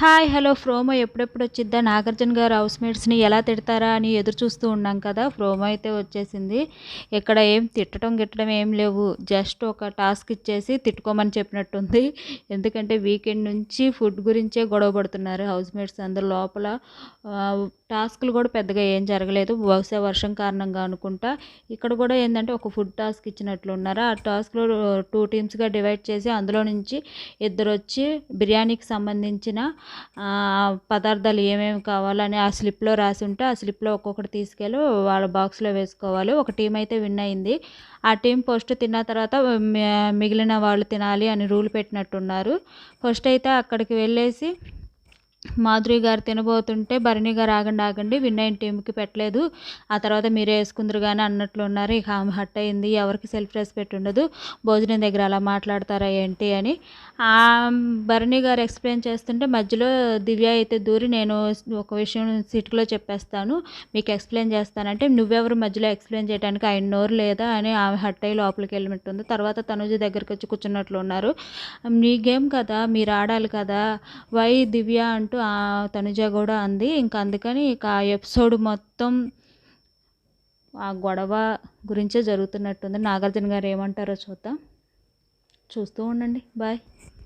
Hi hello promo ఎప్పుడెప్పుడు వచ్చిద్దా? నాగార్జున గారు house మేట్స్ని ఎలా తిడతారా అని ఎదురు చూస్తూ ఉన్నాం కదా ప్రోమో అయితే వచ్చేసింది. ఇక్కడ ఏం తిట్టడం గిట్టడం ఏం లేవు. జస్ట్ ఒక టాస్క్ ఇచ్చేసి తిట్టుకోమని చెప్పినట్టుంది. ఎందుకంటే వీకెండ్ నుంచి ఫుడ్ గురించే గొడవ పడుతున్నారు హౌస్ మేట్స్ అందరు లోపల. టాస్క్లు కూడా పెద్దగా ఏం జరగలేదు. బహుశా వర్షం కారణంగా అనుకుంటా. ఇక్కడ కూడా ఏంటంటే ఒక ఫుడ్ టాస్క్ ఇచ్చినట్లు ఉన్నారు. ఆ టాస్క్లో టూ టీమ్స్గా డివైడ్ చేసి అందులో నుంచి ఇద్దరు వచ్చి బిర్యానీకి సంబంధించిన పదార్థాలు ఏమేమి కావాలని ఆ స్లిప్లో రాసి ఉంటే ఆ స్లిప్లో ఒక్కొక్కటి తీసుకెళ్ళి వాళ్ళ బాక్స్లో వేసుకోవాలి. ఒక టీం అయితే విన్ అయింది. ఆ టీం ఫస్ట్ తిన్న తర్వాత మిగిలిన వాళ్ళు తినాలి అని రూల్ పెట్టినట్టున్నారు. ఫస్ట్ అయితే అక్కడికి వెళ్ళేసి మాధురి గారు తినబోతుంటే భరణి గారు ఆగండి ఆగండి విన్ టీంకి పెట్టలేదు. ఆ తర్వాత మీరే వేసుకుందరు కానీ అన్నట్లు ఉన్నారు. ఇక ఆమె హట్ అయింది. ఎవరికి సెల్ఫ్ రెస్పెక్ట్ ఉండదు. భోజనం దగ్గర అలా మాట్లాడతారా ఏంటి అని. ఆ భరణి గారు ఎక్స్ప్లెయిన్ చేస్తుంటే మధ్యలో దివ్య అయితే దూరి నేను ఒక విషయం సిటీలో చెప్పేస్తాను. మీకు ఎక్స్ప్లెయిన్ చేస్తానంటే నువ్వెవరు మధ్యలో ఎక్స్ప్లెయిన్ చేయడానికి ఆయన నోరు లేదా అని ఆమె హట్ అయ్యి లోపలికి వెళ్ళినట్టుంది. తర్వాత తనుజ దగ్గరికి వచ్చి కూర్చున్నట్లు ఉన్నారు. మీ గేమ్ కదా మీరు ఆడాలి కదా. వై దివ్య అంటూ ఆ తనుజ కూడా అంది. ఇంకా అందుకని ఇక ఆ ఎపిసోడ్ మొత్తం ఆ గొడవ గురించే జరుగుతున్నట్టుంది. నాగార్జున గారు ఏమంటారో చూద్దాం. చూస్తూ ఉండండి. బాయ్.